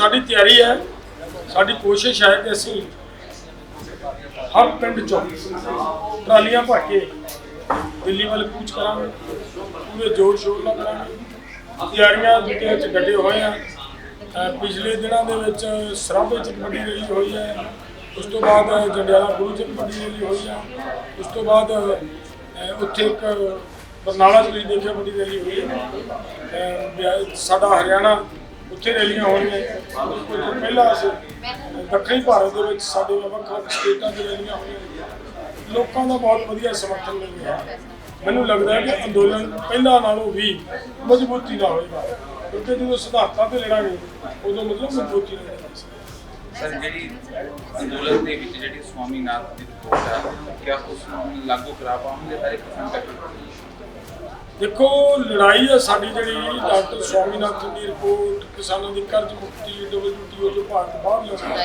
ਸਾਡੀ ਤਿਆਰੀ ਹੈ। ਸਾਡੀ ਕੋਸ਼ਿਸ਼ ਹੈ ਕਿ ਅਸੀਂ ਹਰ ਪਿੰਡ ਚੋਂ ਟਰਾਲੀਆਂ ਭਰ ਕੇ ਦਿੱਲੀ ਵੱਲ ਕੂਚ ਕਰਾਂਗੇ। ਪੂਰੇ ਜ਼ੋਰ ਸ਼ੋਰ ਨਾਲ ਕਰਾਂਗੇ। ਤਿਆਰੀਆਂ ਦੇ ਵਿੱਚ ਗੱਡੇ ਹੋਏ ਆ ਪਿਛਲੇ ਦਿਨਾਂ ਦੇ ਵਿੱਚ ਸਰਾਭੇ ਚ ਕਬੱਡੀ ਰੈਲੀ ਹੋਈ ਹੈ। ਉਸ ਤੋਂ ਬਾਅਦ ਜੰਡਿਆਲਾ ਗੁਰੂ ਚ ਕਬੱਡੀ ਰੈਲੀ ਹੋਈ ਹੈ। ਉਸ ਤੋਂ ਬਾਅਦ ਉੱਥੇ ਇੱਕ ਬਰਨਾਲਾ ਚ ਵੀ ਦੇਖਿਆ ਕਬੱਡੀ ਰੈਲੀ ਹੋਈ ਹੈ। ਅਹ ਸਾਡਾ ਹਰਿਆਣਾ ਉੱਥੇ ਰੈਲੀਆਂ ਹੋਣਗੀਆਂ ਪਹਿਲਾਂ ਅਸੀਂ ਦੱਖਣੀ ਭਾਰਤ ਦੇ ਵਿੱਚ ਸਾਡੇ ਵੱਖ ਵੱਖ ਸਟੇਟਾਂ 'ਚ ਰੈਲੀਆਂ ਹੋਈਆਂ ਲੋਕਾਂ ਦਾ ਬਹੁਤ ਵਧੀਆ ਸਮਰਥਨ ਮਿਲ ਰਿਹਾ ਮੈਨੂੰ ਲੱਗਦਾ ਹੈ ਕਿ ਅੰਦੋਲਨ ਪਹਿਲਾਂ ਨਾਲੋਂ ਵੀ ਮਜ਼ਬੂਤੀ ਨਾਲ ਹੋਏਗਾ। ਕਿਉਂਕਿ ਜਦੋਂ ਸਿਧਾਂਤਾਂ ਤੇ ਲੜਾਂਗੇ, ਉਦੋਂ ਮਤਲਬ ਮਜ਼ਬੂਤੀ ਨਾਲ ਲੜਾਂਗੇ। ਸਰ, ਜਿਹੜੀ ਅੰਦੋਲਨ ਦੇ ਵਿੱਚ ਜਿਹੜੀ ਸਵਾਮੀਨਾਥਨ ਦੀ ਰਿਪੋਰਟ ਹੈ ਕਿਆ ਉਸ ਨੂੰ ਲਾਗੂ ਕਰਾ ਪਾਉਂਗੇ ਹਰ ਕਿਸਾਨ ਤੱਕ? ਦੇਖੋ ਲੜਾਈ ਹੈ ਸਾਡੀ ਜਿਹੜੀ ਡਾਕਟਰ ਸਵਾਮੀਨਾਥਨ ਦੀ ਰਿਪੋਰਟ ਕਿਸਾਨਾਂ ਦੀ ਕਰਜ਼ ਮੁਕਤੀ ਡਬਲਯੂਟੀਓ ਜੋ ਭਾਰਤ ਬਾਹਰ ਲੜਨਾ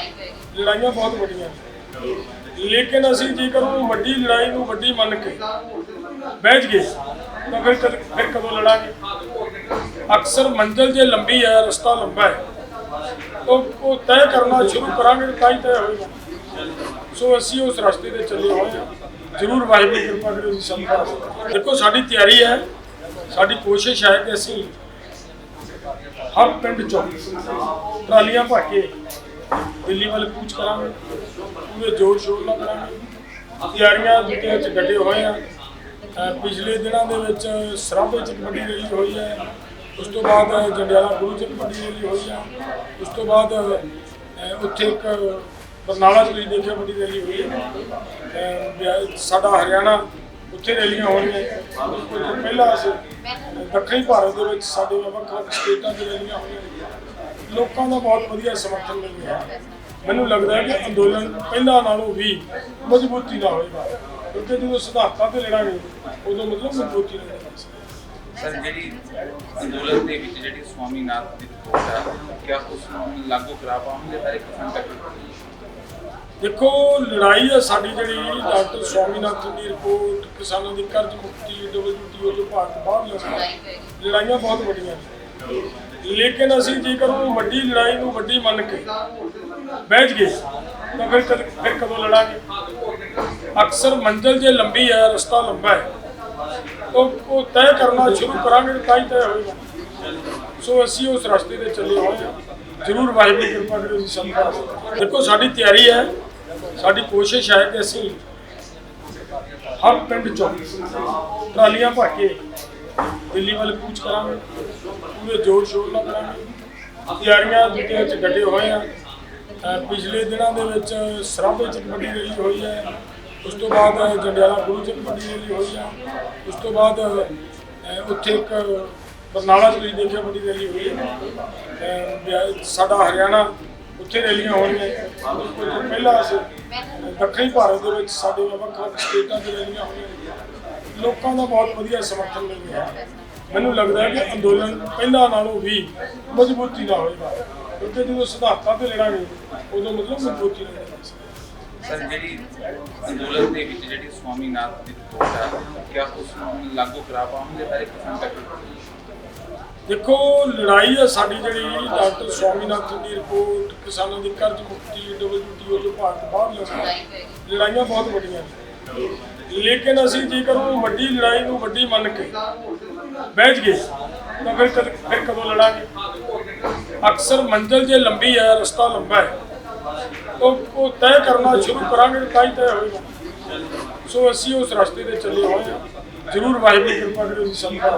ਲੜਾਈਆਂ ਬਹੁਤ ਵੱਡੀਆਂ ਨੇ। ਲੇਕਿਨ ਅਸੀਂ ਜੇਕਰ ਉਹ ਵੱਡੀ ਲੜਾਈ ਨੂੰ ਵੱਡੀ ਮੰਨ ਕੇ ਬੈਠ ਗਏ ਤਾਂ ਫਿਰ ਕਦ- ਫਿਰ ਕਦੋਂ ਲੜਾਂਗੇ? ਅਕਸਰ ਮੰਜ਼ਲ ਜੇ ਲੰਬੀ ਹੈ ਰਸਤਾ ਲੰਬਾ ਹੈ ਉਹ ਉਹ ਤੈਅ ਕਰਨਾ ਸ਼ੁਰੂ ਕਰਾਂਗੇ ਤਾਂ ਹੀ ਤੈਅ ਹੋਏਗਾ। ਸੋ ਅਸੀਂ ਉਸ ਰਸਤੇ ਤੇ ਚੱਲੇ ਹੋਏ ਹਾਂ। ਜ਼ਰੂਰ ਵਾਹਿਗੁਰੂ ਕਿਰਪਾ ਕਰੇ ਦਾ ਦੇਖੋ ਸਾਡੀ ਤਿਆਰੀ ਹੈ ਸਾਡੀ ਕੋਸ਼ਿਸ਼ ਹੈ ਕਿ ਅਸੀਂ ਹਰ ਪਿੰਡ ਚੋਂ ਟਰਾਲੀਆਂ ਭਰ ਕੇ ਦਿੱਲੀ ਵੱਲ ਕੂਚ ਕਰਾਂਗੇ, ਪੂਰੇ ਜ਼ੋਰ ਸ਼ੋਰ ਨਾਲ ਕਰਾਂਗੇ। ਤਿਆਰੀਆਂ ਦੇ 'ਚ ਗੱਡੇ ਹੋਏ ਆ ਪਿਛਲੇ ਦਿਨਾਂ ਦੇ ਵਿੱਚ ਸਰਾਭੇ ਚ ਕਬੱਡੀ ਰੈਲੀ ਹੋਈ ਹੈ। ਉਸ ਤੋਂ ਬਾਅਦ ਜੰਡਿਆਲਾ ਗੁਰੂ ਚ ਕਬੱਡੀ ਰੈਲੀ ਹੋਈ ਹੈ। ਉਸ ਤੋਂ ਬਾਅਦ ਉੱਥੇ ਇੱਕ ਬਰਨਾਲਾ ਚ ਵੀ ਦੇਖਿਆ ਕਬੱਡੀ ਰੈਲੀ ਹੋਈ ਹੈ। ਅਹ ਸਾਡਾ ਹਰਿਆਣਾ ਉੱਥੇ ਰੈਲੀਆਂ ਹੋਣਗੀਆਂ ਉਸ ਤੋਂ ਪਹਿਲਾਂ ਅਸੀਂ ਦੱਖਣੀ ਭਾਰਤ ਦੇ ਵਿੱਚ ਸਾਡੇ ਵੱਖ ਵੱਖ ਸਟੇਟਾਂ 'ਚ ਰੈਲੀਆਂ ਹੋਈਆਂ ਲੋਕਾਂ ਦਾ ਬਹੁਤ ਵਧੀਆ ਸਮਰਥਨ ਮਿਲ ਰਿਹਾ। ਮੈਨੂੰ ਲੱਗਦਾ ਹੈ ਕਿ ਅੰਦੋਲਨ ਪਹਿਲਾਂ ਨਾਲੋਂ ਵੀ ਮਜ਼ਬੂਤੀ ਨਾਲ ਹੋਏਗਾ। ਕਿਉਂਕਿ ਜਦੋਂ ਸਿਧਾਂਤਾਂ ਤੇ ਲੜਾਂਗੇ, ਉਦੋਂ ਮਤਲਬ ਮਜ਼ਬੂਤੀ ਨਾਲ ਲੜਾਂਗੇ। ਸਰ, ਜਿਹੜੀ ਅੰਦੋਲਨ ਦੇ ਵਿੱਚ ਜਿਹੜੀ ਸਵਾਮੀਨਾਥਨ ਦੀ ਰਿਪੋਰਟ ਹੈ ਕਿਆ ਉਸ ਨੂੰ ਲਾਗੂ ਕਰਾ ਪਾਉਂਗੇ? ਹਰ ਕਿਸਾਨ ਤੱਕ ਦੇਖੋ ਲੜਾਈ ਹੈ ਸਾਡੀ ਜਿਹੜੀ ਡਾਕਟਰ ਸਵਾਮੀਨਾਥਨ ਦੀ ਰਿਪੋਰਟ ਕਿਸਾਨਾਂ ਦੀ ਕਰਜ਼ ਮੁਕਤੀ ਡਬਲਯੂਟੀਓ ਜੋ ਭਾਰਤ ਬਾਹਰ ਲੜਨਾ ਲੜਾਈਆਂ ਬਹੁਤ ਵੱਡੀਆਂ ਨੇ। ਲੇਕਿਨ ਅਸੀਂ ਜੇਕਰ ਉਹ ਵੱਡੀ ਲੜਾਈ ਨੂੰ ਵੱਡੀ ਮੰਨ ਕੇ ਬੈਠ ਗਏ ਤਾਂ ਫਿਰ ਕਦ- ਫਿਰ ਕਦੋਂ ਲੜਾਂਗੇ? ਅਕਸਰ ਮੰਜ਼ਲ ਜੇ ਲੰਬੀ ਹੈ ਰਸਤਾ ਲੰਬਾ ਹੈ ਉਹ ਉਹ ਤੈਅ ਕਰਨਾ ਸ਼ੁਰੂ ਕਰਾਂਗੇ ਤਾਂ ਹੀ ਤੈਅ ਹੋਏਗਾ। ਸੋ ਅਸੀਂ ਉਸ ਰਸਤੇ ਤੇ ਚੱਲੇ ਹੋਏ ਹਾਂ। ਜ਼ਰੂਰ ਵਾਹਿਗੁਰੂ ਦੀ ਕਿਰਪਾ ਕਰੇ ਅਸੀਂ ਸਭ ਦਾ ਦੇਖੋ, ਸਾਡੀ ਤਿਆਰੀ ਹੈ, ਸਾਡੀ ਕੋਸ਼ਿਸ਼ ਹੈ ਕਿ ਅਸੀਂ ਹਰ ਪਿੰਡ ਚੋਂ ਟਰਾਲੀਆਂ ਭਰ ਕੇ ਦਿੱਲੀ ਵੱਲ ਕੂਚ ਕਰਾਂਗੇ, ਪੂਰੇ ਜ਼ੋਰ ਸ਼ੋਰ ਨਾਲ ਕਰਾਂਗੇ। ਤਿਆਰੀਆਂ ਦੇ 'ਚ ਗੱਡੇ ਹੋਏ ਆ ਪਿਛਲੇ ਦਿਨਾਂ ਦੇ ਵਿੱਚ ਸਰਾਭੇ ਚ ਕਬੱਡੀ ਰੈਲੀ ਹੋਈ ਹੈ, ਉਸ ਤੋਂ ਬਾਅਦ ਜੰਡਿਆਲਾ ਗੁਰੂ ਚ ਕਬੱਡੀ ਰੈਲੀ ਹੋਈ ਹੈ, ਉਸ ਤੋਂ ਬਾਅਦ ਉੱਥੇ ਇੱਕ ਬਰਨਾਲਾ ਚ ਤੁਸੀਂ ਦੇਖਿਆ ਕਬੱਡੀ ਰੈਲੀ ਹੋਈ ਹੈ। ਸਾਡਾ ਹਰਿਆਣਾ ਉੱਥੇ ਰੈਲੀਆਂ ਹੋਣਗੀਆਂ ਪਹਿਲਾਂ ਅਸੀਂ ਦੱਖਣੀ ਭਾਰਤ ਦੇ ਵਿੱਚ ਸਾਡੇ ਵੱਖ ਵੱਖ ਸਟੇਟਾਂ 'ਚ ਰੈਲੀਆਂ ਹੋਈਆਂ ਲੋਕਾਂ ਦਾ ਬਹੁਤ ਵਧੀਆ ਸਮਰਥਨ ਮਿਲ ਰਿਹਾ ਮੈਨੂੰ ਲੱਗਦਾ ਹੈ ਕਿ ਅੰਦੋਲਨ ਪਹਿਲਾਂ ਨਾਲੋਂ ਵੀ ਮਜ਼ਬੂਤੀ ਨਾਲ ਹੋਏਗਾ। ਕਿਉਂਕਿ ਜਦੋਂ ਸਿਧਾਂਤਾਂ ਤੇ ਲੜਾਂਗੇ, ਉਦੋਂ ਮਤਲਬ ਮਜ਼ਬੂਤੀ ਨਾਲ ਲੜਾਂਗੇ ਸਰ, ਜਿਹੜੀ ਅੰਦੋਲਨ ਦੇ ਵਿੱਚ ਜਿਹੜੀ ਸਵਾਮੀਨਾਥਨ ਦੀ ਰਿਪੋਰਟ ਹੈ ਕਿਆ ਉਸ ਨੂੰ ਲਾਗੂ ਕਰਾ ਪਾਉਂਗੇ ਹਰ ਕਿਸਾਨ ਤੱਕ? ਦੇਖੋ ਲੜਾਈ ਹੈ ਸਾਡੀ ਜਿਹੜੀ ਡਾਕਟਰ ਸਵਾਮੀਨਾਥਨ ਦੀ ਰਿਪੋਰਟ ਕਿਸਾਨਾਂ ਦੀ ਕਰਜ਼ ਮੁਕਤੀ ਡਬਲਯੂਟੀਓ ਜੋ ਭਾਰਤ ਬਾਹਰ ਲੜਨਾ ਲੜਾਈਆਂ ਬਹੁਤ ਵੱਡੀਆਂ ਨੇ। ਲੇਕਿਨ ਅਸੀਂ ਜੇਕਰ ਉਹ ਵੱਡੀ ਲੜਾਈ ਨੂੰ ਵੱਡੀ ਮੰਨ ਕੇ ਬੈਠ ਗਏ ਤਾਂ ਫਿਰ ਕਦ- ਫਿਰ ਕਦੋਂ ਲੜਾਂਗੇ? ਅਕਸਰ ਮੰਜ਼ਲ ਜੇ ਲੰਬੀ ਹੈ ਰਸਤਾ ਲੰਬਾ ਹੈ ਉਹ ਉਹ ਤੈਅ ਕਰਨਾ ਸ਼ੁਰੂ ਕਰਾਂਗੇ ਤਾਂ ਹੀ ਤੈਅ ਹੋਏਗਾ। ਸੋ ਅਸੀਂ ਉਸ ਰਸਤੇ ਤੇ ਚੱਲੇ ਹੋਏ ਹਾਂ। ਜ਼ਰੂਰ ਵਾਹਿਗੁਰੂ ਕਿਰਪਾ ਕਰੇ ਸਭ ਦਾ